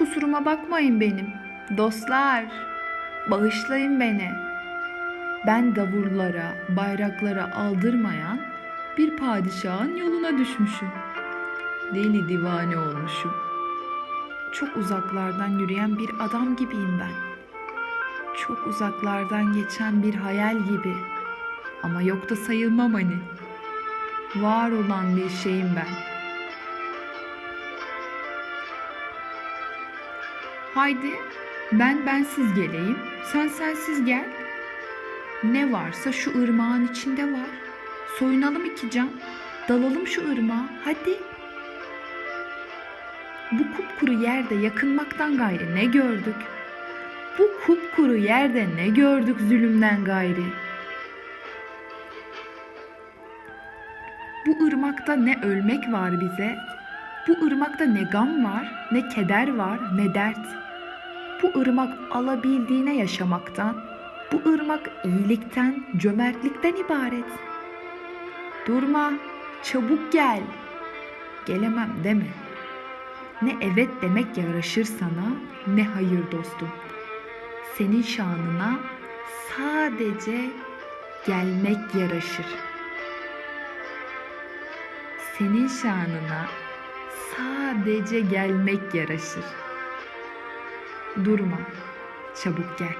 Kusuruma bakmayın benim. Dostlar, bağışlayın beni. Ben davullara, bayraklara aldırmayan bir padişahın yoluna düşmüşüm. Deli divane olmuşum. Çok uzaklardan yürüyen bir adam gibiyim ben. Çok uzaklardan geçen bir hayal gibi. Ama yok da sayılmam hani. Var olan bir şeyim ben. Haydi ben bensiz geleyim, sen sensiz gel. Ne varsa şu ırmağın içinde var. Soyunalım iki can, dalalım şu ırmağa, hadi. Bu kupkuru yerde yakınmaktan gayrı ne gördük? Bu kupkuru yerde ne gördük zulümden gayri? Bu ırmakta ne ölmek var bize, bu ırmakta ne gam var, ne keder var, ne dert. Bu ırmak alabildiğine yaşamaktan, bu ırmak iyilikten, cömertlikten ibaret. Durma, çabuk gel. Gelemem deme. Ne evet demek yaraşır sana, ne hayır dostum. Senin şanına sadece gelmek yaraşır. Senin şanına sadece gelmek yaraşır. Durma, çabuk gel.